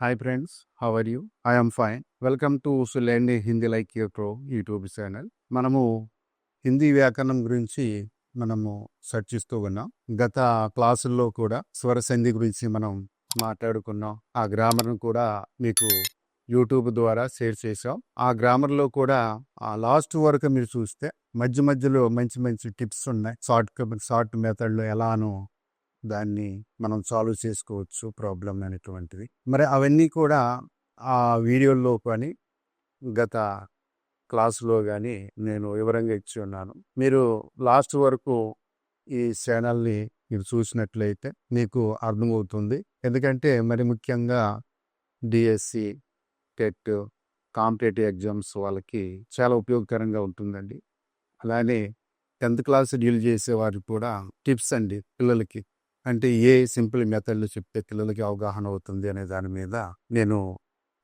Hi friends how are you I fine welcome Welcome to Hindi like you pro YouTube channel మనము హిందీ వ్యాకరణం గురించి మనము చర్చిస్తూ ఉన్నాం గత క్లాసుల్లో కూడా స్వర సంధి గురించి మనం మాట్లాడుకున్నాం ఆ గ్రామర్ను కూడా మీకు యూట్యూబ్ ద్వారా షేర్ చేసాం ఆ గ్రామర్లో కూడా ఆ లాస్ట్ వరకు మీరు చూస్తే మధ్య మధ్యలో మంచి మంచి టిప్స్ ఉన్నాయి షార్ట్ షార్ట్ మెథడ్లో ఎలానో దాన్ని మనం సాల్వ్ చేసుకోవచ్చు ప్రాబ్లం అనేటువంటిది. మరి అవన్నీ కూడా ఆ వీడియోలో కానీ గత క్లాసులో కానీ నేను వివరంగా ఇచ్చి ఉన్నాను. మీరు లాస్ట్ వరకు ఈ ఛానల్ని మీరు చూసినట్లయితే మీకు అర్థమవుతుంది. ఎందుకంటే మరి ముఖ్యంగా డిఎస్సి టెట్ కాంపిటేటివ్ ఎగ్జామ్స్ వాళ్ళకి చాలా ఉపయోగకరంగా ఉంటుందండి. అలానే టెన్త్ క్లాస్ డీల్ చేసే వారికి కూడా టిప్స్ అండి పిల్లలకి. అంటే ఏ సింపుల్ మెథడ్లు చెప్తే పిల్లలకి అవగాహన అవుతుంది అనే దాని మీద నేను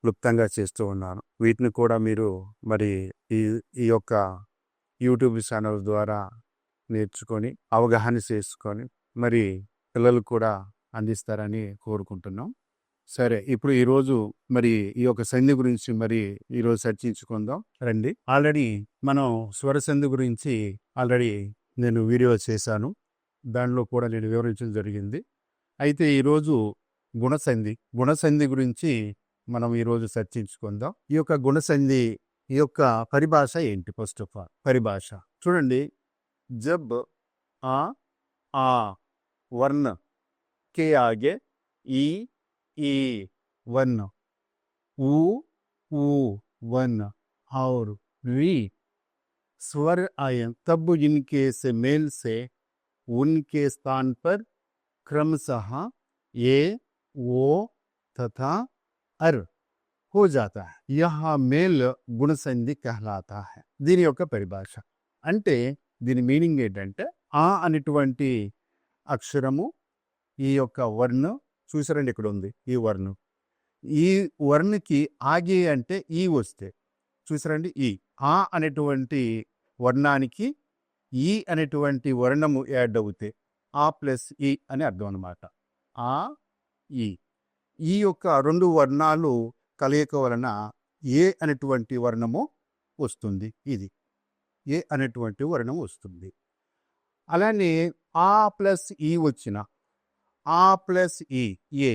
క్లుప్తంగా చేస్తూ ఉన్నాను. వీటిని కూడా మీరు మరి ఈ ఈ యొక్క యూట్యూబ్ ఛానల్ ద్వారా నేర్చుకొని అవగాహన చేసుకొని మరి పిల్లలు కూడా అందిస్తారని కోరుకుంటున్నాం. సరే ఇప్పుడు ఈరోజు మరి ఈ యొక్క సంధి గురించి మరి ఈరోజు చర్చించుకుందాం. రండి. ఆల్రెడీ మనం స్వర సంధి గురించి ఆల్రెడీ నేను వీడియో చేశాను. దానిలో కూడా నేను వివరించడం జరిగింది అయితే ఈరోజు గుణసంధి గుణసంధి గురించి మనం ఈరోజు చర్చించుకుందాం ఈ యొక్క గుణసంధి ఈ యొక్క పరిభాష ఏంటి ఫస్ట్ ఆఫ్ ఆల్ పరిభాష చూడండి జబ్ ఆ ఆ వర్ణ కే ఆగే ఈ ఈ वन ऊ ऊ वन और वी स्वर आए तब इनके से मेल से उनके स्थान पर क्रमशः ए ओ तथा अर हो जाता है यह मेल గుణ సంధి कहलाता है దీని యొక్క పరిభాష అంటే దీని మీనింగ్ ఏంటంటే ఆ అనేటువంటి అక్షరము ఈ యొక్క వర్ణ చూసారండి ఇక్కడ ఉంది ఈ వర్ణం ఈ వర్ణకి ఆగే అంటే ఈ వస్తే చూసారండి ఈ ఆ అనేటువంటి వర్ణానికి ఈ అనేటువంటి వర్ణము యాడ్ అవుతే ఆ ప్లస్ ఈ అని అర్థం అనమాట ఆ ఈ. ఈ యొక్క రెండు వర్ణాలు కలయిక వలన ఏ అనేటువంటి వర్ణము వస్తుంది? ఇది. ఏ అనేటువంటి వర్ణం వస్తుంది? అలానే ఆ ప్లస్ ఈ వచ్చిన ఆ ప్లస్ ఈ ఏ.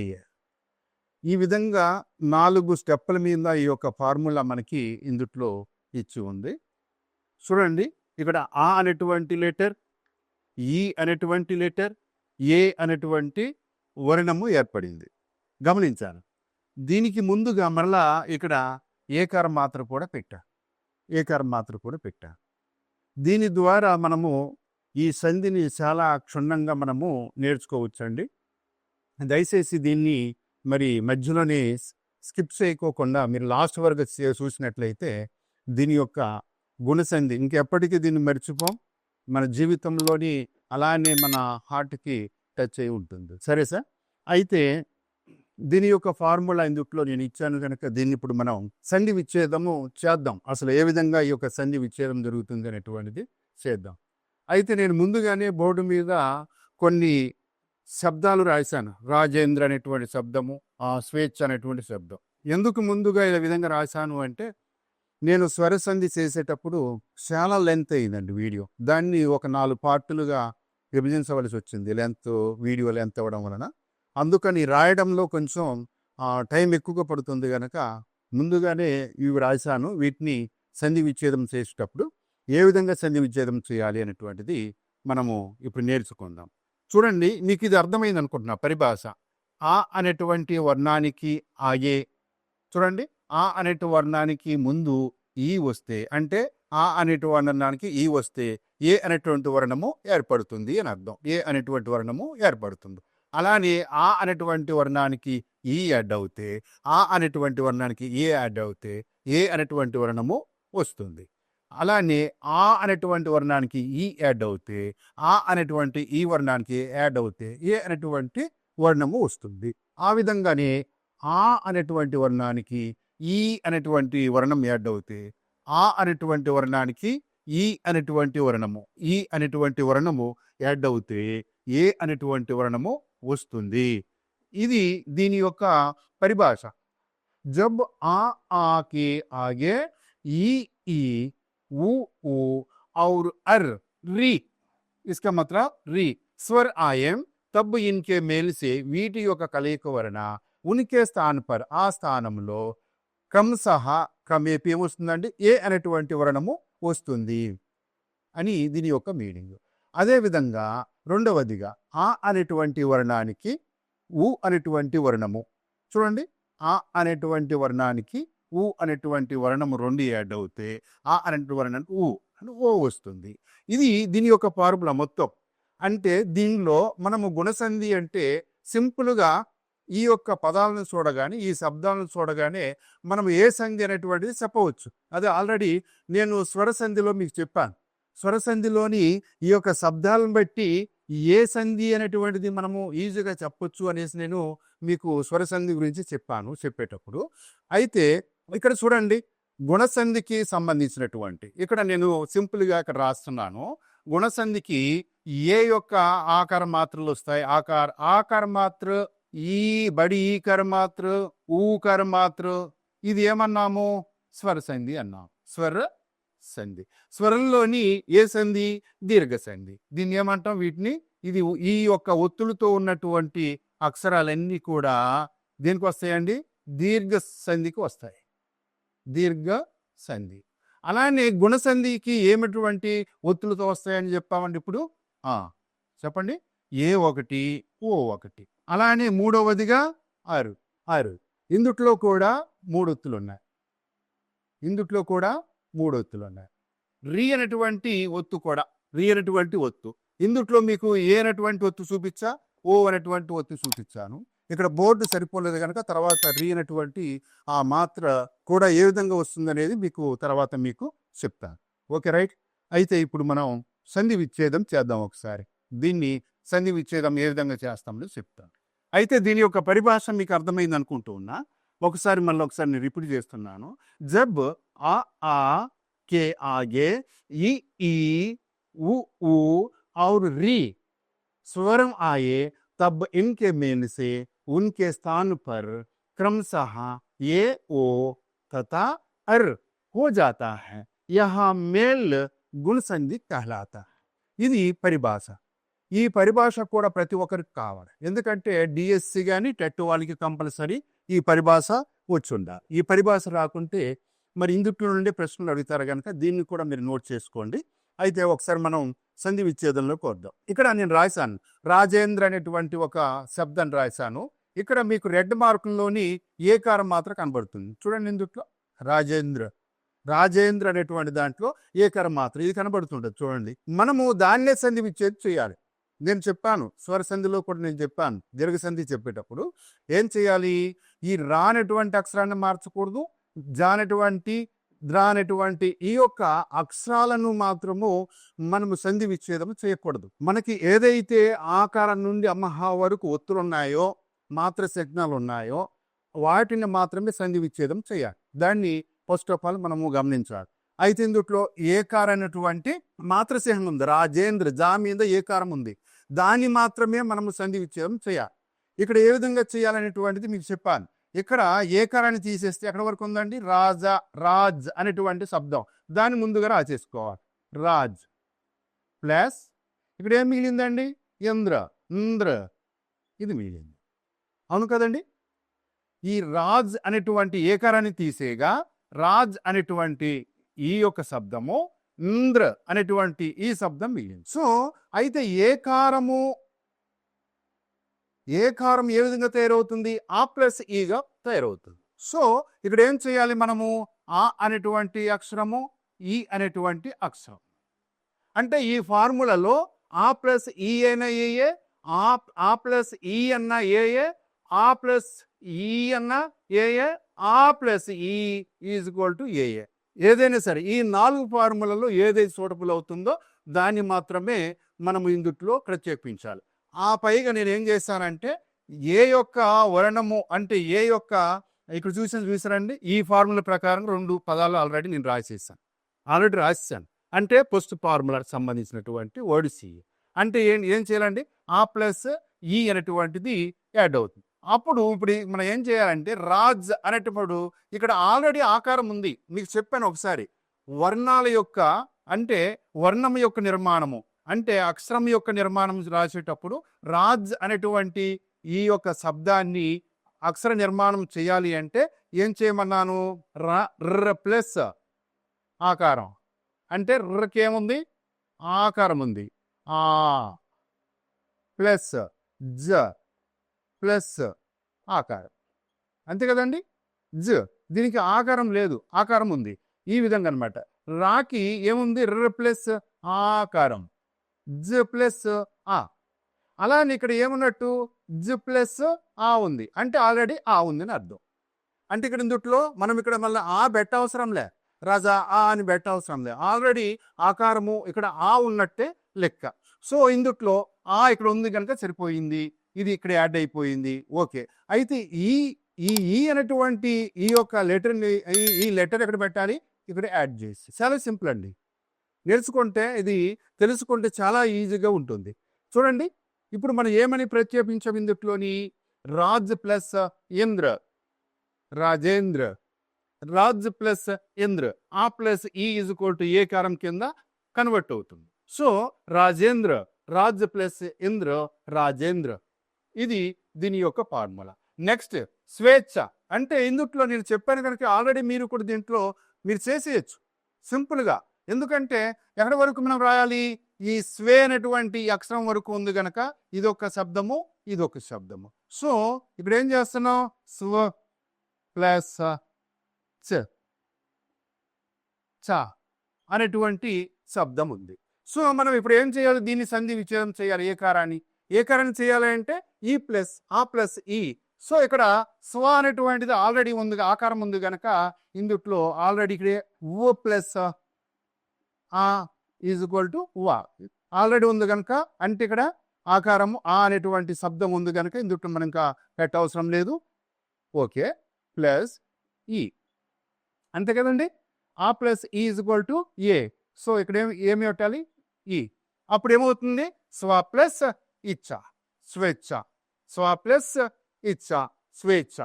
ఈ విధంగా నాలుగు స్టెప్పుల మీద ఈ యొక్క ఫార్ములా మనకి ఇందుట్లో ఇచ్చి ఉంది. చూడండి. ఇక్కడ ఆ అనేటువంటి లెటర్ ఈ అనేటువంటి లెటర్ ఏ అనేటువంటి వర్ణము ఏర్పడింది. గమనించాను దీనికి ముందుగా మరలా ఇక్కడ ఏకార మాత్ర కూడా పెట్టా. ఏకార మాత్ర కూడా పెట్టా. దీని ద్వారా మనము ఈ సంధిని చాలా క్షుణ్ణంగా మనము నేర్చుకోవచ్చండి. దయచేసి దీన్ని మరి మధ్యలోనే స్కిప్ చేయకోకుండా మీరు లాస్ట్ వరకు చూసినట్లయితే దీని యొక్క గుణసంధి ఇంకెప్పటికీ దీన్ని మర్చిపోం. మన జీవితంలోని అలానే మన హార్ట్కి టచ్ అయి ఉంటుంది. సరే సార్? అయితే దీని యొక్క ఫార్ములా ఇందుట్లో నేను ఇచ్చాను కనుక దీన్ని ఇప్పుడు మనం సంధి విచ్ఛేదము చేద్దాం. అసలు ఏ విధంగా ఈ యొక్క సంధి విచ్ఛేదం జరుగుతుంది అనేటువంటిది చేద్దాం. అయితే నేను ముందుగానే బోర్డు మీద కొన్ని శబ్దాలు రాశాను. రాజేంద్ర అనేటువంటి శబ్దము ఆ స్వేచ్ఛ అనేటువంటి శబ్దం. ఎందుకు ముందుగా ఈ విధంగా రాశాను అంటే నేను స్వరసంధి చేసేటప్పుడు చాలా లెంత్ అయిందండి వీడియో. దాన్ని ఒక నాలుగు పార్టులుగా విభజించవలసి వచ్చింది లెంత్ వీడియో లెంత్ అవ్వడం వలన. అందుకని రాయడంలో కొంచెం టైం ఎక్కువగా పడుతుంది కనుక ముందుగానే ఇవి రాశాను. వీటిని సంధి విచ్ఛేదం చేసేటప్పుడు ఏ విధంగా సంధి విచ్ఛేదం చేయాలి అనేటువంటిది మనము ఇప్పుడు నేర్చుకుందాం. చూడండి మీకు ఇది అర్థమైంది అనుకుంటున్నా పరిభాష. ఆ అనేటువంటి వర్ణానికి ఆయే చూడండి. ఆ అనేటి వర్ణానికి ముందు ఈ వస్తే అంటే ఆ అనేటి వర్ణానికి ఈ వస్తే ఏ అనేటువంటి వర్ణము ఏర్పడుతుంది అని అర్థం. ఏ అనేటువంటి వర్ణము ఏర్పడుతుంది. అలానే ఆ అనేటువంటి వర్ణానికి ఈ యాడ్ అవుతే ఆ అనేటువంటి వర్ణానికి ఏ యాడ్ అవుతే ఏ అనేటువంటి వర్ణము వస్తుంది. అలానే ఆ అనేటువంటి వర్ణానికి ఈ యాడ్ అవుతే ఆ అనేటువంటి ఈ వర్ణానికి యాడ్ అవుతే ఏ అనేటువంటి వర్ణము వస్తుంది. ఆ విధంగానే ఆ అనేటువంటి వర్ణానికి ఈ అనేటువంటి వర్ణం యాడ్ అవుతే ఆ అనేటువంటి వర్ణానికి ఈ అనేటువంటి వర్ణము ఈ అనేటువంటి వర్ణము యాడ్ అవుతే ఏ అనేటువంటి వర్ణము వస్తుంది ఇది దీని యొక్క పరిభాష जब आ आ के आगे ई ई उ उ और अर री इसका मतलब री स्वर आए तब इनके मेल से వీటి యొక్క కలయిక వలన ఉనికి స్థాన్ పర్ ఆ స్థానంలో కంసహ కమేపి ఏమొస్తుందండి ఏ అనేటువంటి వర్ణము వస్తుంది అని దీని యొక్క మీనింగ్. అదేవిధంగా రెండవదిగా ఆ అనేటువంటి వర్ణానికి ఉ అనేటువంటి వర్ణము. చూడండి ఆ అనేటువంటి వర్ణానికి ఉ అనేటువంటి వర్ణము రెండు యాడ్ అవుతే ఆ అనేటువంటి వర్ణానికి ఉ అని ఓ వస్తుంది. ఇది దీని యొక్క ఫార్ములా మొత్తం. అంటే దీనిలో మనము గుణసంధి అంటే సింపుల్గా ఈ యొక్క పదాలను చూడగానే ఈ శబ్దాలను చూడగానే మనం ఏ సంధి అనేటువంటిది చెప్పవచ్చు. అది ఆల్రెడీ నేను స్వరసంధిలో మీకు చెప్పాను. స్వరసంధిలోని ఈ యొక్క శబ్దాలను బట్టి ఏ సంధి అనేటువంటిది మనము ఈజీగా చెప్పొచ్చు అనేసి నేను మీకు స్వరసంధి గురించి చెప్పాను చెప్పేటప్పుడు. అయితే ఇక్కడ చూడండి గుణసంధికి సంబంధించినటువంటి ఇక్కడ నేను సింపుల్గా ఇక్కడ రాస్తున్నాను. గుణసంధికి ఏ యొక్క ఆకార మాత్రలు వస్తాయి? ఆకార ఆకార మాత్ర ఈ బడి ఈ కర్మాతృ ఊ కర్మాతృ ఇది ఏమన్నాము? స్వర సంధి అన్నాం. స్వర సంధి. స్వరంలోని ఏ సంధి? దీర్ఘ సంధి. దీన్ని ఏమంటాం వీటిని? ఇది ఈ యొక్క ఒత్తులతో ఉన్నటువంటి అక్షరాలన్నీ కూడా దేనికి వస్తాయండి? దీర్ఘ సంధికి వస్తాయి. దీర్ఘ సంధి. అలానే గుణసంధికి ఏమిటువంటి ఒత్తులతో వస్తాయని చెప్పామండి ఇప్పుడు? చెప్పండి. ఏ ఒకటి ఓ ఒకటి. అలానే మూడవదిగా ఆరు. ఆరు. ఇందుట్లో కూడా మూడొత్తులు ఉన్నాయి ఇందుట్లో కూడా మూడొత్తులు ఉన్నాయి రీ అనేటువంటి ఒత్తు కూడా. రీ అనేటువంటి ఒత్తు. ఇందుట్లో మీకు ఏ అనేటువంటి ఒత్తు చూపించా? ఓ అనేటువంటి ఒత్తు చూపించాను. ఇక్కడ బోర్డు సరిపోలేదు కనుక తర్వాత రీ అనేటువంటి ఆ మాత్ర కూడా ఏ విధంగా వస్తుంది అనేది మీకు తర్వాత మీకు చెప్తాను. Okay right? అయితే ఇప్పుడు మనం సంధి విచ్ఛేదం చేద్దాం ఒకసారి. దీన్ని సంధి విచ్ఛేదం ఏ విధంగా చేస్తామో చెప్తాను అయితే దీని యొక్క పరిభాష మీకు అర్థమైంది అనుకుంటూ ఉన్నా ఒకసారి మళ్ళీ ఒకసారి నేను రిపీట్ చేస్తున్నాను జబ్ ఆ ఆ के आगे ई ई उ उ और री स्वरम आए तब इनके मेल से उनके स्थान पर क्रमशः ये ओ तथा अर हो जाता है यह मेल गुण संधि कहलाता है ఇది పరిభాష ఈ పరిభాష కూడా ప్రతి ఒక్కరికి కావాలి. ఎందుకంటే డిఎస్సి కానీ టెట్ వాళ్ళకి కంపల్సరీ ఈ పరిభాష వచ్చి ఈ పరిభాష రాకుంటే మరి ఇందుట్లో నుండి ప్రశ్నలు అడుగుతారు కనుక దీన్ని కూడా మీరు నోట్ చేసుకోండి. అయితే ఒకసారి మనం సంధి విచ్ఛేదంలో కోద్దాం ఇక్కడ నేను రాశాను. రాజేంద్ర అనేటువంటి ఒక శబ్దం రాశాను. ఇక్కడ మీకు రెడ్ మార్కుల్లోని ఏకారం మాత్రం కనబడుతుంది. చూడండి ఇందుట్లో. రాజేంద్ర. రాజేంద్ర అనేటువంటి దాంట్లో ఏకారం మాత్రం ఇది కనబడుతుంటుంది. చూడండి. మనము దాన్నే సంధి విచ్ఛేదం చేయాలి. నేను చెప్పాను. స్వర సంధిలో కూడా నేను చెప్పాను. దీర్ఘసంధి చెప్పేటప్పుడు ఏం చేయాలి? ఈ రానటువంటి అక్షరాన్ని మార్చకూడదు. జానటువంటి రానటువంటి ఈ యొక్క అక్షరాలను మాత్రము మనము సంధి విచ్ఛేదం చేయకూడదు. మనకి ఏదైతే ఆకారం నుండి అమ్మహ వరకు ఒత్తులు ఉన్నాయో మాత్ర సిగ్నల్ ఉన్నాయో వాటిని మాత్రమే సంధి విచ్ఛేదం చేయాలి. దాన్ని ఫస్ట్ ఆఫ్ ఆల్ మనము గమనించాలి. అయితే ఇందుట్లో ఏకారైనటువంటి అనేటువంటి ఉంది. రాజేంద్ర జా మీద ఏకారం ఉంది. దాన్ని మాత్రమే మనము సంధి విచ్ఛేదం చేయాలి. ఇక్కడ ఏ విధంగా చేయాలనేటువంటిది మీకు చెప్పాను. ఇక్కడ ఏకారాన్ని తీసేస్తే ఎక్కడ వరకు ఉందండి? రాజా రాజ్ అనేటువంటి శబ్దం. దాన్ని ముందుగా రాసేసుకోవాలి. రాజ్ ప్లస్ ఇక్కడ ఏం మిగిలిందండి? ఇంద్ర ఇంద్ర. ఇది మిగిలింది. అవును కదండి? ఈ రాజ్ అనేటువంటి ఏకారాన్ని తీసేగా రాజ్ అనేటువంటి ఈ యొక్క శబ్దము ఇంద్ర అనేటువంటి ఈ శబ్దం మిగిలింది. సో అయితే ఏకారము ఏకారం ఏ విధంగా తయారవుతుంది? ఆ ప్లస్ ఈగా తయారవుతుంది. సో ఇక్కడ ఏం చేయాలి మనము? ఆ అనేటువంటి అక్షరము ఈ అనేటువంటి అక్షరం. అంటే ఈ ఫార్ములాలో ఆ ప్లస్ ఈ అయినా ఏఏ ఆ ఆ ప్లస్ ఈ అన్న ఏఏ ఆ ప్లస్ ఈ అన్న ఏఏ ఆ ప్లస్ ఈ ఈజ్ ఈక్వల్ టు ఏఏ ఏదైనా సరే ఈ నాలుగు ఫార్ములలో ఏదైతే సూటబుల్ అవుతుందో దాన్ని మాత్రమే మనము ఇందుట్లో ప్రత్యేకించాలి. ఆ పైగా నేను ఏం చేశానంటే ఏ యొక్క వర్ణము అంటే ఏ యొక్క ఇక్కడ చూసిన చూసారండి ఈ ఫార్ములా ప్రకారం రెండు పదాలు ఆల్రెడీ నేను రాసేసాను ఆల్రెడీ రాసేసాను అంటే పోస్ట్ ఫార్ములాకి సంబంధించినటువంటి వర్డ్ సి అంటే ఏం ఏం చేయాలండి? ఆ ప్లస్ ఈ అనేటువంటిది యాడ్ అవుతుంది. అప్పుడు ఇప్పుడు మనం ఏం చేయాలంటే రాజ్ అనేటప్పుడు ఇక్కడ ఆల్రెడీ ఆకారం ఉంది. మీకు చెప్పాను ఒకసారి. వర్ణాల యొక్క అంటే వర్ణం యొక్క నిర్మాణము. అంటే అక్షరం యొక్క నిర్మాణం రాసేటప్పుడు రాజ్ అనేటువంటి ఈ యొక్క శబ్దాన్ని అక్షర నిర్మాణం చేయాలి అంటే ఏం చేయమన్నాను? ర ప్లస్ ఆకారం. అంటే ర్రకి ఏముంది? ఆకారం ఉంది. ఆ ప్లస్ జ. ప్లస్ ఆకారం. అంతే కదండి? జ. దీనికి ఆకారం లేదు. ఆకారం ఉంది. ఈ విధంగా అన్నమాట. రాకి ఏముంది? ర ప్లస్ ఆకారం. జ ప్లస్ ఆ. అలానే ఇక్కడ ఏమున్నట్టు? జ ప్లస్ ఆ ఉంది. అంటే ఆల్రెడీ ఆ ఉంది అని అర్థం. అంటే ఇక్కడ ఇందుట్లో మనం ఇక్కడ మళ్ళీ ఆ బెట్ట అవసరంలే రాజా ఆ అని బెట్ట అవసరంలే ఆల్రెడీ ఆకారము ఇక్కడ ఆ ఉన్నట్టే లెక్క. సో ఇందుట్లో ఆ ఇక్కడ ఉంది కనుక సరిపోయింది. ఇది ఇక్కడ యాడ్ అయిపోయింది. ఓకే. అయితే ఈ ఈ ఈ అనేటువంటి ఈ యొక్క లెటర్ని ఈ ఈ లెటర్ ఎక్కడ పెట్టాలి? ఇక్కడ యాడ్ చేసి. చాలా సింపుల్ అండి. నేర్చుకుంటే ఇది తెలుసుకుంటే చాలా ఈజీగా ఉంటుంది. చూడండి. ఇప్పుడు మనం ఏమని ప్రత్యేపించాం ఇందుట్లోని? రాజ్ ప్లస్ ఇంద్ర. రాజేంద్ర. రాజ్ ప్లస్ ఇంద్ర. ఆ ప్లస్ ఈ ఈజ్ ఈక్వల్ టు ఏ కారం కింద కన్వర్ట్ అవుతుంది. సో రాజేంద్ర. రాజ్ ప్లస్ ఇంద్ర. రాజేంద్ర. ఇది దీని యొక్క ఫార్ములా. నెక్స్ట్ స్వేచ్ఛ. అంటే ఇందుట్లో నేను చెప్పాను కనుక ఆల్రెడీ మీరు కూడా దీంట్లో మీరు చేసేయచ్చు. సింపుల్గా ఎందుకంటే ఎక్కడి వరకు మనం రాయాలి? ఈ స్వే అనేటువంటి అక్షరం వరకు ఉంది గనక ఇది ఒక శబ్దము ఇది ఒక శబ్దము. సో ఇప్పుడు ఏం చేస్తున్నాం? స్వ ప్లస్ చ. చ అనేటువంటి శబ్దం ఉంది. సో మనం ఇప్పుడు ఏం చేయాలి? దీన్ని సంధి విచ్ఛేదం చేయాలి. ఏ కారాన్ని? ఏకరణ చేయాలి అంటే e ఈ ప్లస్ ఆ ప్లస్ ఈ e. సో ఇక్కడ స్వ అనేటువంటిది ఆల్రెడీ ఉంది ఆకారం ఉంది కనుక ఇందుట్లో ఆల్రెడీ ఇక్కడే ఓ ప్లస్ ఆ ఈజ్ ఈక్వల్ టు వా ఆల్రెడీ ఉంది కనుక అంటే ఇక్కడ ఆకారము ఆ అనేటువంటి శబ్దం ఉంది కనుక ఇందుట్లో మనం ఇంకా పెట్టవసరం లేదు. ఓకే ప్లస్ ఈ అంతే కదండి? ఆ ప్లస్ ఈ ఈజ్ ఈక్వల్ టు ఏ సో ఇక్కడ ఏమి ఏమి పెట్టాలి? ఈ అప్పుడు ఏమవుతుంది? స్వ ప్లస్ ఇచ్చ స్వేచ్ఛ. స్వ ప్లస్ ఇచ్చ స్వేచ్ఛ.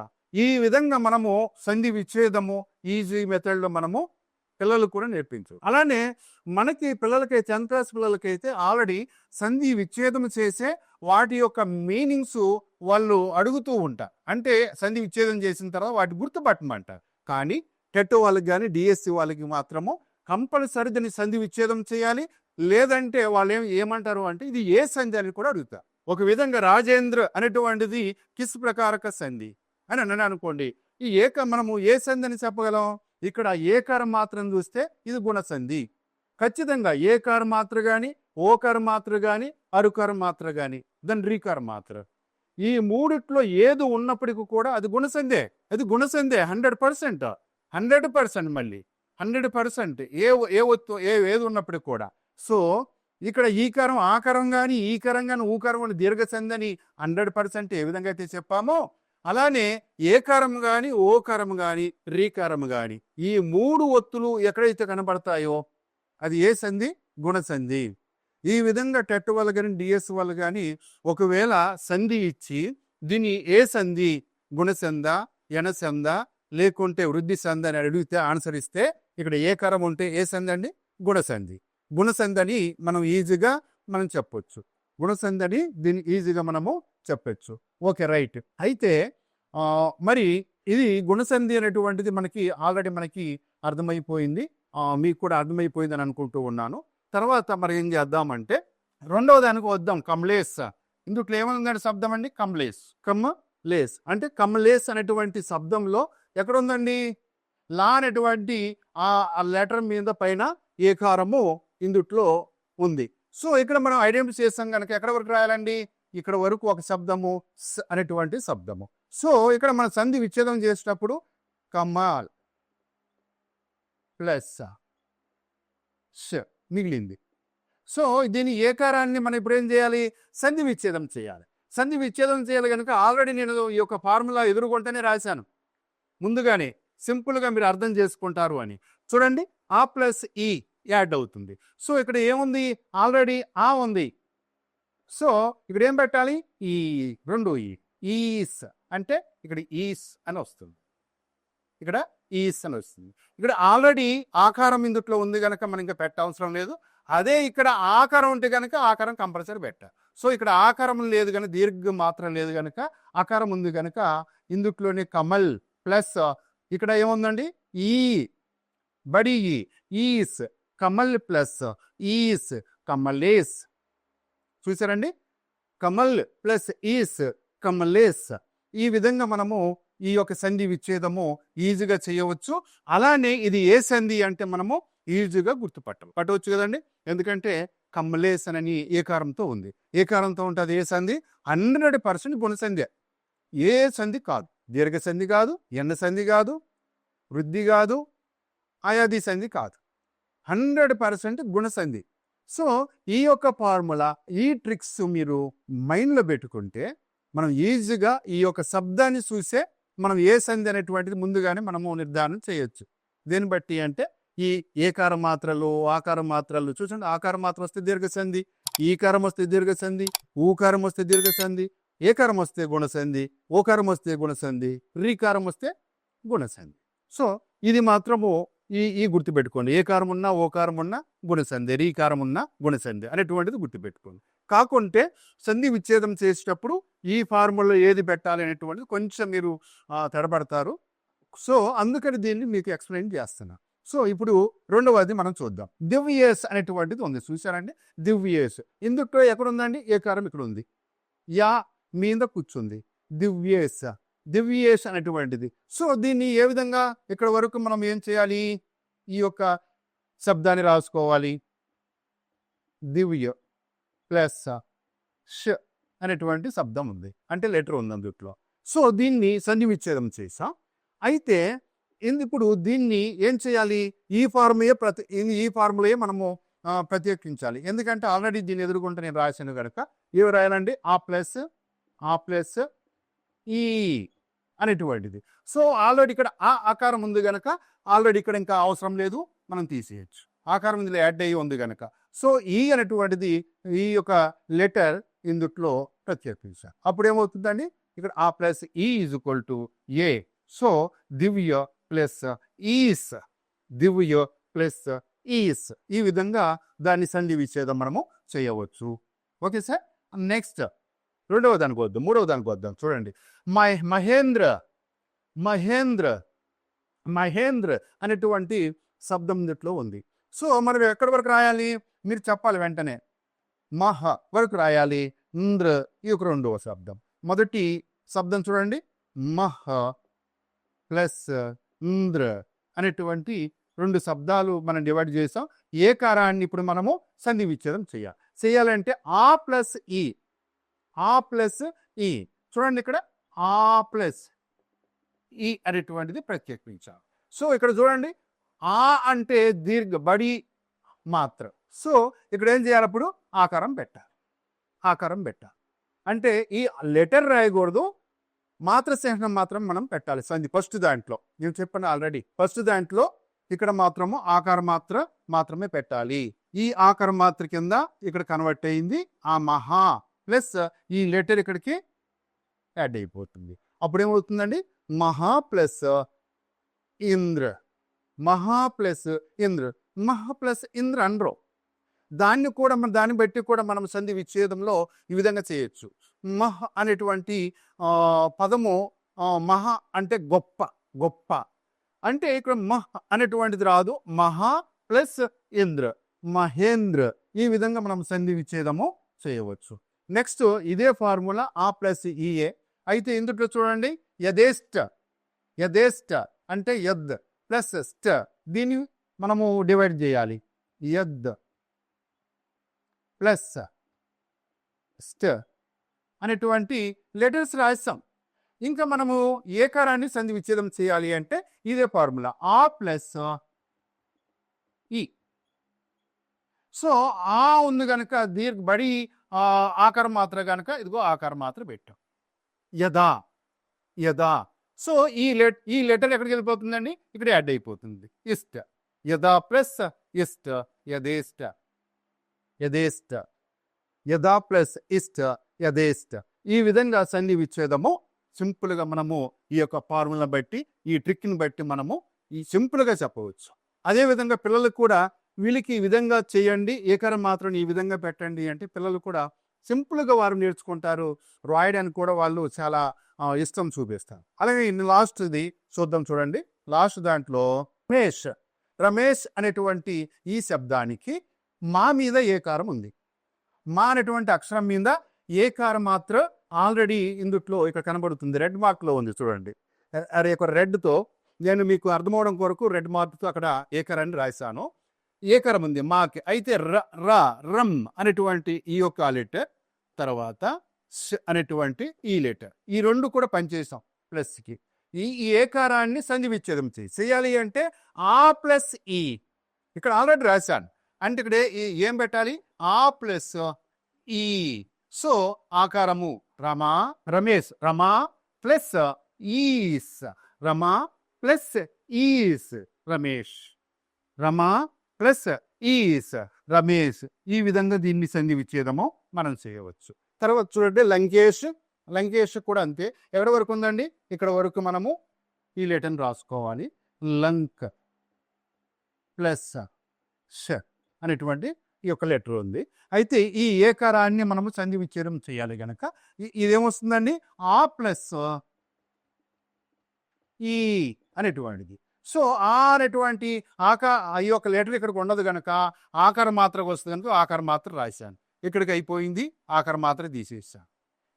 ఈ విధంగా మనము సంధి విచ్ఛేదము ఈజీ మెథడ్లో మనము పిల్లలకు కూడా నేర్పించు. అలానే మనకి పిల్లలకైతే టెన్త్ క్లాస్ పిల్లలకైతే ఆల్రెడీ సంధి విచ్ఛేదం చేసే వాటి యొక్క మీనింగ్స్ వాళ్ళు అడుగుతూ ఉంటారు అంటే సంధి విచ్ఛేదం చేసిన తర్వాత వాటి గుర్తుపట్టమంట. కానీ టెట్ వాళ్ళకి కానీ డిఎస్సి వాళ్ళకి మాత్రము కంపల్సరీ దాన్ని సంధి విచ్ఛేదం చేయాలి. లేదంటే వాళ్ళు ఏం ఏమంటారు అంటే ఇది ఏ సంధి అని కూడా అడుగుతారు ఒక విధంగా రాజేంద్ర అనేటువంటిది కిస్ ప్రకారక సంధి అని అన్నాను అనుకోండి. ఈ ఏక మనము ఏ సంధి అని చెప్పగలం? ఇక్కడ ఏకారం మాత్రం చూస్తే ఇది గుణసంధి ఖచ్చితంగా ఏకారం మాత్ర కానీ ఓకారం మాత్ర కానీ అరుకారం మాత్ర కానీ దాని రీకారం మాత్ర. ఈ మూడిట్లో ఏది ఉన్నప్పటికీ కూడా అది గుణసందే అది గుణసందే హండ్రెడ్ పర్సెంట్. హండ్రెడ్ పర్సెంట్ మళ్ళీ. హండ్రెడ్ పర్సెంట్ ఏ ఏ ఒత్తు ఏ ఏది ఉన్నప్పటికి కూడా. సో ఇక్కడ ఈకరం ఆకారం కానీ ఈకరం కానీ ఊకరం కానీ దీర్ఘసంధి అని హండ్రెడ్ పర్సెంట్ ఏ విధంగా అయితే చెప్పామో అలానే ఏకారం కానీ ఓకారం కానీ రీకారం కానీ ఈ మూడు ఒత్తులు ఎక్కడైతే కనబడతాయో అది ఏ సంధి? గుణసంధి ఈ విధంగా టెట్ వాళ్ళు కానీ డిఎస్ వాళ్ళు కానీ ఒకవేళ సంధి ఇచ్చి దీన్ని ఏ సంధి? గుణసంధ ఎనసంధ లేకుంటే వృద్ధి సంధి అని అడిగితే ఆన్సర్ ఇస్తే ఇక్కడ ఏ కరం ఉంటే ఏ సంధి అండి? గుణసంధి గుణసంధి మనం ఈజీగా మనం చెప్పొచ్చు. గుణసంధి దీన్ని ఈజీగా మనము చెప్పొచ్చు. Okay right. అయితే మరి ఇది గుణసంధి అనేటువంటిది మనకి ఆల్రెడీ మనకి అర్థమైపోయింది. మీకు కూడా అర్థమైపోయింది అని అనుకుంటూ ఉన్నాను. తర్వాత మరి ఏం చేద్దామంటే రెండవ దానికి వద్దాం కమలేస్ ఇందుట్లో ఏముందండి శబ్దం అండి? కమలేస్ కమ్ లేస్ అంటే కమలేస్ అనేటువంటి శబ్దంలో ఎక్కడ ఉందండి లా అనేటువంటి ఆ లెటర్ మీద పైన ఏకారము ఇందుట్లో ఉంది. సో ఇక్కడ మనం ఐడెంటిఫై చేస్తాం కనుక ఎక్కడ వరకు రాయాలండి? ఇక్కడ వరకు ఒక శబ్దము అనేటువంటి శబ్దము. సో ఇక్కడ మనం సంధి విచ్ఛేదం చేసేటప్పుడు కమాల్ ప్లస్ ష మిగిలింది. సో దీని ఏకారాన్ని మనం ఇప్పుడు ఏం చేయాలి? సంధి విచ్ఛేదం చేయాలి. సంధి విచ్ఛేదం చేయాలి కనుక ఆల్రెడీ నేను ఈ యొక్క ఫార్ములా ఎదుర్కొంటేనే రాశాను. ముందుగానే సింపుల్గా మీరు అర్థం చేసుకుంటారు అని. చూడండి ఆ ప్లస్ ఈ యాడ్ అవుతుంది. సో ఇక్కడ ఏముంది? ఆల్రెడీ ఆ ఉంది. సో ఇక్కడ ఏం పెట్టాలి? ఈ రెండు ఈ. ఈస్ అంటే ఇక్కడ ఈస్ అని వస్తుంది. ఇక్కడ ఈస్ అని వస్తుంది. ఇక్కడ ఆల్రెడీ ఆకారం ఇందుట్లో ఉంది కనుక మనం ఇంకా పెట్టవసరం లేదు. అదే ఇక్కడ ఆకారం ఉంటే కనుక ఆకారం కంపల్సరీ పెట్టాలి సో ఇక్కడ ఆకారం లేదు కనుక దీర్ఘ మాత్రం లేదు కనుక ఆకారం ఉంది కనుక ఇందుట్లోనే కమల్ ప్లస్ ఇక్కడ ఏముందండి? ఈ. బడి ఈస్ కమల్ ప్లస్ ఈస్ కమలేస్ చూసారండి కమల్ ప్లస్ ఈస్ కమలేస్ ఈ విధంగా మనము ఈ యొక్క సంధి విచ్ఛేదము ఈజీగా చేయవచ్చు. అలానే ఇది ఏ సంధి అంటే మనము ఈజీగా గుర్తుపట్టం. పట్టవచ్చు కదండి? ఎందుకంటే కమలేస్ అని ఏకారంతో ఉంది. ఏకారంతో ఉంటుంది ఏ సంధి? హండ్రెడ్ పర్సెంట్ గుణసంధి ఏ సంధి కాదు. దీర్ఘ సంధి కాదు ఎన్న సంధి కాదు వృద్ధి కాదు అయాది సంధి కాదు. Hundred percent గుణసంధి. సో ఈ యొక్క ఫార్ములా ఈ ట్రిక్స్ మీరు మైండ్లో పెట్టుకుంటే మనం ఈజీగా ఈ యొక్క శబ్దాన్ని చూసే మనం ఏ సంధి అనేటువంటిది ముందుగానే మనము నిర్ధారణ చేయొచ్చు. దీన్ని బట్టి అంటే ఈ ఏకార మాత్రలు ఆకార మాత్రలు చూసండి ఆకార మాత్రం వస్తే దీర్ఘ సంధి ఈకారం వస్తే దీర్ఘ సంధి ఊకారం వస్తే దీర్ఘ సంధి ఏకారం వస్తే గుణసంధి ఓకారం వస్తే గుణసంధి రీకారం వస్తే గుణసంధి. సో ఇది మాత్రము ఈ ఈ గుర్తుపెట్టుకోండి. ఏ కారం ఉన్నా ఓ కారం ఉన్నా గుణసంధి రీకారం ఉన్నా గుణసంధి అనేటువంటిది గుర్తుపెట్టుకోండి. కాకుంటే సంధి విచ్ఛేదం చేసేటప్పుడు ఈ ఫార్ములా ఏది పెట్టాలి అనేటువంటిది కొంచెం మీరు తడబడతారు. సో అందుకని దీన్ని మీకు ఎక్స్ప్లెయిన్ చేస్తున్నా. సో ఇప్పుడు రెండవది మనం చూద్దాం. దివ్యేస్ అనేటువంటిది ఉంది. చూసారండి దివ్యేస్. ఇందుకు ఎక్కడ ఉందండి ఏ కారం ఇక్కడ ఉంది యా మీద కూర్చుంది. దివ్యేస్. దివ్యేష్ అనేటువంటిది. సో దీన్ని ఏ విధంగా ఇక్కడ వరకు మనం ఏం చేయాలి? ఈ యొక్క శబ్దాన్ని రాసుకోవాలి. దివ్య ప్లస్ ష అనేటువంటి శబ్దం ఉంది. అంటే లెటర్ ఉంది అందుట్లో. సో దీన్ని సన్నివిచ్ఛేదం చేసా. చేసాం అయితే ఇన్- ఇప్పుడు దీన్ని ఏం చేయాలి? ఈ ఫార్ములే ప్రతి ఈ- ఫార్ములే మనము ప్రత్యేకించాలి. ఎందుకంటే ఆల్రెడీ దీన్ని ఎదుర్కొంటే నేను రాశాను కనుక ఏవి రాయాలండి. ఆ ప్లస్ ఆ ప్లస్ ఈ అనేటువంటిది. సో ఆల్రెడీ ఇక్కడ ఆ ఆకారం ఉంది కనుక ఆల్రెడీ ఇక్కడ ఇంకా అవసరం లేదు మనం తీసేయచ్చు. ఆకారం ఇందులో యాడ్ అయ్యి ఉంది కనుక సో ఈ అనేటువంటిది ఈ యొక్క లెటర్ ఇందుట్లో ప్రత్యేకించాలి అప్పుడు ఏమవుతుందండి ఇక్కడ ఆ ప్లస్ ఈ ఈజ్ ఈక్వల్ టు ఏ. సో దివ్య ప్లస్ ఈస్. దివ్య ప్లస్ ఈస్. ఈ విధంగా దాన్ని సంధి విచ్ఛేదం మనము చేయవచ్చు. Okay sir? నెక్స్ట్ రెండవ దానికి వద్దాం మూడవ దానికి వద్దాం. చూడండి. మై మహేంద్ర మహేంద్ర మహేంద్ర అనేటువంటి శబ్దం దీంట్లో ఉంది. సో మనం ఎక్కడి వరకు రాయాలి? మీరు చెప్పాలి వెంటనే. మహ వరకు రాయాలి. ఇంద్ర ఈ ఒక రెండవ శబ్దం. మొదటి శబ్దం చూడండి. మహ ప్లస్ ఇంద్ర అనేటువంటి రెండు శబ్దాలు మనం డివైడ్ చేసాం ఏ కారాన్ని ఇప్పుడు మనము సంధి విచ్ఛేదం చేయాలి? చేయాలంటే ఆ ప్లస్ ఈ ఆ ప్లస్ ఈ. చూడండి ఇక్కడ ఆ ప్లస్ ఈ అనేటువంటిది ప్రత్యేకించాలి సో ఇక్కడ చూడండి ఆ అంటే దీర్ఘ బడి మాత్ర. సో ఇక్కడ ఏం చేయాలి అప్పుడు? ఆకారం పెట్టాలి. ఆకారం పెట్టాలి. అంటే ఈ లెటర్ రాయకూడదు మాత్ర చిహ్నం మాత్రం మనం పెట్టాలి. సంధి ఫస్ట్ దాంట్లో. నేను చెప్పాను ఆల్రెడీ. ఫస్ట్ దాంట్లో ఇక్కడ మాత్రము ఆకార మాత్ర మాత్రమే పెట్టాలి. ఈ ఆకార మాత్ర కింద ఇక్కడ కన్వర్ట్ అయింది ఆ మహా. ప్లస్ ఈ లెటర్ ఇక్కడికి యాడ్ అయిపోతుంది. అప్పుడు ఏమవుతుందండి మహా ప్లస్ ఇంద్ర. మహా ప్లస్ ఇంద్ర. మహా ప్లస్ ఇంద్ర అనరు. దాన్ని కూడా మన దాన్ని బట్టి కూడా మనం సంధి విచ్ఛేదంలో ఈ విధంగా చేయొచ్చు. మహ అనేటువంటి పదము మహ అంటే గొప్ప గొప్ప. అంటే ఇక్కడ మహ అనేటువంటిది రాదు. మహా ప్లస్ ఇంద్ర. మహేంద్ర. ఈ విధంగా మనం సంధి విచ్ఛేదము చేయవచ్చు. నెక్స్ట్ ఇదే ఫార్ములా ఆ ప్లస్ ఈఏ అయితే ఇందుట్లో చూడండి యథేష్ట యథేష్ట అంటే యద్ ప్లస్ స్ట్ దీన్ని మనము డివైడ్ చేయాలి. యద్ ప్లస్ స్ట్ అనేటువంటి లెటర్స్ రాస్తాం ఇంకా మనము ఏకారాన్ని సంధి విచ్ఛేదం చేయాలి అంటే ఇదే ఫార్ములా. ఆ ప్లస్ ఈ సో ఆ ఉంది కనుక దీర్ఘ బడి ఆకారం మాత్ర కనుక ఇదిగో ఆకారం మాత్ర పెట్టాం. యదా యదా. సో ఈ లెట్ ఈ లెటర్ ఎక్కడికి వెళ్ళిపోతుందండి? ఇక్కడ యాడ్ అయిపోతుంది. ఇష్ట. యదా ప్లస్ ఇష్ట యథేష్ట యథేష్ట యదా ప్లస్ ఇష్ట యథేష్ట ఈ విధంగా సంధి విచ్ఛేదము సింపుల్గా మనము ఈ యొక్క ఫార్ములా బట్టి ఈ ట్రిక్ని బట్టి మనము ఈ సింపుల్గా చెప్పవచ్చు. అదేవిధంగా పిల్లలకు కూడా వీళ్ళకి ఈ విధంగా చేయండి ఏకరం మాత్రం ఈ విధంగా పెట్టండి అంటే పిల్లలు కూడా సింపుల్గా వారు నేర్చుకుంటారు. రాయడానికి కూడా వాళ్ళు చాలా ఇష్టం చూపిస్తారు. అలాగే లాస్ట్ది చూద్దాం చూడండి. లాస్ట్ దాంట్లో రమేష్ రమేష్ అనేటువంటి ఈ శబ్దానికి మా మీద ఏకారం ఉంది? మా అనేటువంటి అక్షరం మీద ఏకారం మాత్రం ఆల్రెడీ ఇందుట్లో ఇక్కడ కనబడుతుంది. రెడ్ మార్క్లో ఉంది చూడండి. అరే ఒక రెడ్తో నేను మీకు అర్థమవడం కొరకు రెడ్ మార్క్తో అక్కడ ఏకారాన్ని రాశాను. ఏకరం ఉంది? మాకి. అయితే ర రమ్ అనేటువంటి ఈ యొక్క లెటర్ తర్వాత అనేటువంటి ఈ లెటర్. ఈ రెండు కూడా పనిచేసాం ప్లస్కి. ఈ ఈ ఏకారాన్ని సంధి విచ్ఛేదం చేయాలి అంటే ఆ ప్లస్ ఈ. ఇక్కడ ఆల్రెడీ రాశాను. అంటే ఇక్కడ ఏం పెట్టాలి? ఆ ప్లస్ ఈ. సో ఆకారము రమా రమేష్ రమా ప్లస్ ఈస్. రమా ప్లస్ ఈస్. రమేష్. రమా ప్లస్ ఈస్ రమేష్ ఈ విధంగా దీన్ని సంధి విచ్ఛేదము మనం చేయవచ్చు. తర్వాత చూడండి లంకేష్ లంకేష్ కూడా అంతే. ఎవరి వరకు ఉందండి? ఇక్కడ వరకు మనము ఈ లెటర్ని రాసుకోవాలి. లంక్ ప్లస్ ష అనేటువంటి ఈ యొక్క లెటర్ ఉంది. అయితే ఈ ఏకారాన్ని మనము సంధి విచ్ఛేదం చేయాలి గనక. ఇదేమొస్తుందండి? ఆ ప్లస్ ఈ అనేటువంటిది. సో ఆ అనేటువంటి ఆకా ఈ యొక్క లెటర్ ఇక్కడికి ఉండదు కనుక ఆకారం మాత్రకు వస్తుంది కనుక ఆకారం మాత్రం రాశాను. ఇక్కడికి అయిపోయింది ఆకారం మాత్రం తీసేసాను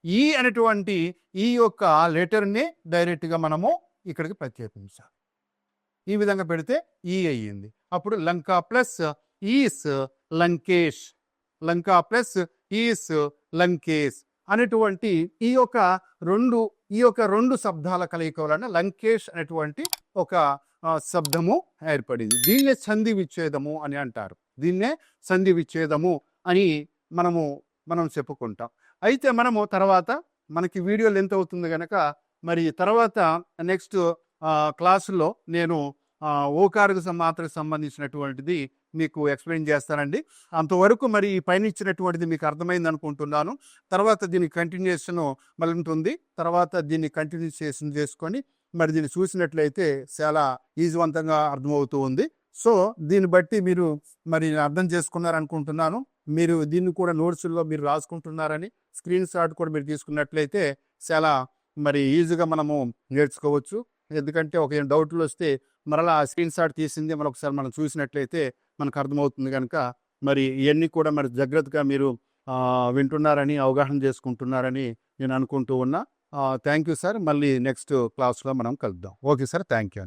ఈ అనేటువంటి ఈ యొక్క లెటర్ని డైరెక్ట్గా మనము ఇక్కడికి ప్రత్యేకించాలి. ఈ విధంగా పెడితే ఈ అయ్యింది. అప్పుడు లంకా ప్లస్ ఈస్ లంకేష్. లంకా ప్లస్ ఈస్ లంకేష్ అనేటువంటి ఈ యొక్క రెండు ఈ యొక్క రెండు శబ్దాల కలయిక వలన లంకేష్ అనేటువంటి ఒక శబ్దము ఏర్పడింది. దీన్నే సంధి విచ్ఛేదము అని అంటారు. దీన్నే సంధి విచ్ఛేదము అని మనము మనం చెప్పుకుంటాం. అయితే మనము తర్వాత మనకి వీడియో లెంత్ అవుతుంది కనుక మరి తర్వాత నెక్స్ట్ క్లాసులో నేను ఓకారుకు ఓకారకు మాత్రకు సంబంధించినటువంటిది మీకు ఎక్స్ప్లెయిన్ చేస్తానండి. అంతవరకు మరి ఈ పైన ఇచ్చినటువంటిది మీకు అర్థమైంది అనుకుంటున్నాను. తర్వాత దీని కంటిన్యూషన్ మళ్ళీ ఉంటుంది తర్వాత దీన్ని కంటిన్యూషన్ చేసుకొని మరి దీన్ని చూసినట్లయితే చాలా ఈజీవంతంగా అర్థమవుతూ ఉంది. సో దీన్ని బట్టి మీరు మరి అర్థం చేసుకున్నారనుకుంటున్నాను. మీరు దీన్ని కూడా నోట్స్లో మీరు రాసుకుంటున్నారని స్క్రీన్ షాట్ కూడా మీరు తీసుకున్నట్లయితే చాలా మరి ఈజీగా మనము నేర్చుకోవచ్చు. ఎందుకంటే ఒక డౌట్లు వస్తే మరలా ఆ స్క్రీన్ షాట్ తీసింది మనం ఒకసారి మనం చూసినట్లయితే మనకు అర్థమవుతుంది కనుక మరి ఇవన్నీ కూడా మరి జాగ్రత్తగా మీరు వింటున్నారని అవగాహన చేసుకుంటున్నారని నేను అనుకుంటూ ఉన్నా. Thank you sir. మళ్ళీ నెక్స్ట్ క్లాస్లో మనం కలుద్దాం. Okay sir. Thank you